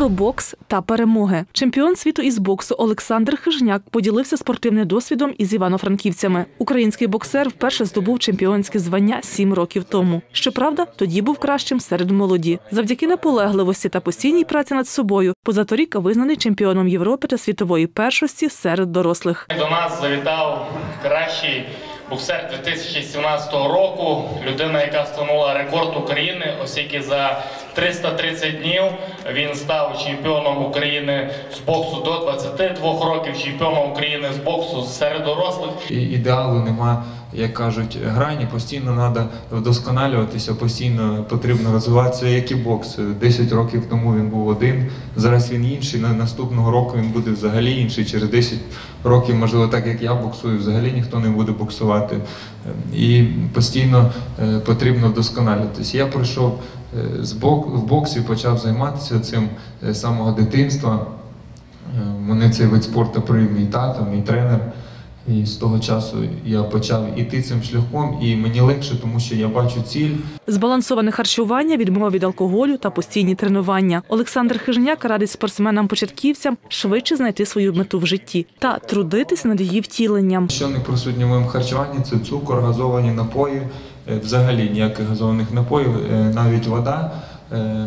про бокс та перемоги. Чемпіон світу із боксу Олександр Хижняк поділився спортивним досвідом із івано-франківцями. Український боксер вперше здобув чемпіонське звання сім років тому. Щоправда, тоді був кращим серед молоді. Завдяки наполегливості та постійній праці над собою. Позаторік визнаний чемпіоном Європи та світової першості серед дорослих. До нас завітав кращий боксер 2017 року. Людина, яка встановила рекорд України, оскільки за 330 днів він став чемпіоном України з боксу до 22 років, чемпіоном України з боксу серед дорослих. І ідеалу нема, як кажуть, грані. Постійно треба вдосконалюватися, постійно потрібно розвиватися, як і бокс. 10 років тому він був один, зараз він інший. На наступного року він буде взагалі інший. Через 10 років, можливо, так як я боксую, взагалі ніхто не буде боксувати. І постійно е, потрібно вдосконалюватися. Я пройшов в боксі, почав займатися цим е, з самого дитинства. Е, Мене цей вид спорту привів мій тато, мій тренер. І з того часу я почав іти цим шляхом, і мені легше, тому що я бачу ціль. Збалансоване харчування, відмова від алкоголю та постійні тренування. Олександр Хижняк радить спортсменам-початківцям швидше знайти свою мету в житті та трудитись над її втіленням. Що не присутнє в моєму харчуванні, це цукор, газовані напої, е, взагалі ніяких газованих напоїв, е, навіть вода. Е,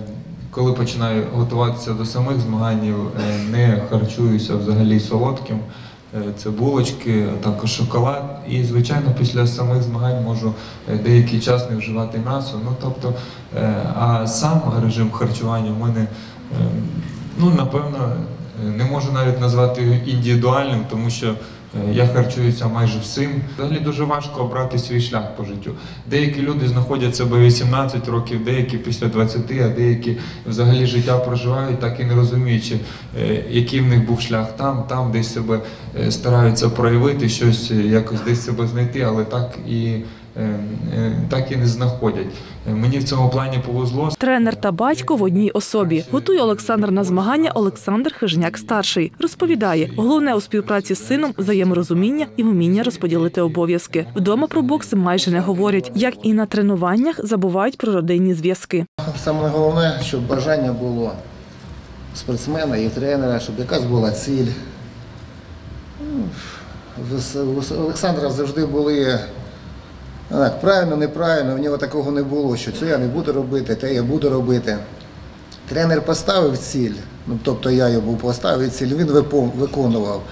Коли починаю готуватися до самих змагань, е, не харчуюся взагалі солодким. Е, Це булочки, а також шоколад. І, звичайно, після самих змагань можу е, деякий час не вживати м'ясо. Ну, тобто, е, а сам режим харчування в мене, е, ну, напевно, е, не можу навіть назвати індивідуальним, тому що е, я харчуюся майже всім. Взагалі дуже важко обрати свій шлях по життю. Деякі люди знаходять себе 18 років, деякі після 20, а деякі взагалі життя проживають, так і не розуміючи, е, який в них був шлях там, там десь себе е, стараються проявити, щось якось десь себе знайти, але так і, так і не знаходять. Е, Мені в цьому плані повезло. Тренер та батько в одній особі. Готує Олександр на змагання Олександр Хижняк старший. Розповідає, головне у співпраці з сином взаєморозуміння і вміння розподілити обов'язки. Вдома про бокс майже не говорять, як і на тренуваннях забувають про родинні зв'язки. Саме головне, щоб бажання було спортсмена і тренера, щоб якась була ціль. Ну, в У Олександра завжди були ну, так, правильно, неправильно, в нього такого не було, що це я не буду робити, те я буду робити. Тренер поставив ціль, ну, тобто я йому поставив ціль, він виконував.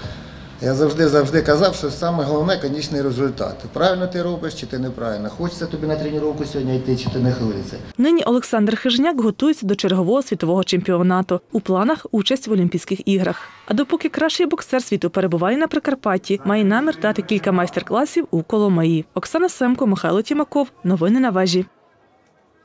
Я завжди завжди казав, що саме головне конічний результат. Правильно ти робиш чи ти неправильно? Хочеться тобі на тренування сьогодні йти, чи ти не хвилиться. Нині Олександр Хижняк готується до чергового світового чемпіонату. У планах участь в Олімпійських іграх. А допоки кращий боксер світу перебуває на Прикарпатті, має намір дати кілька майстер-класів у Коломиї. Оксана Семко, Михайло Тімаков. Новини на вежі.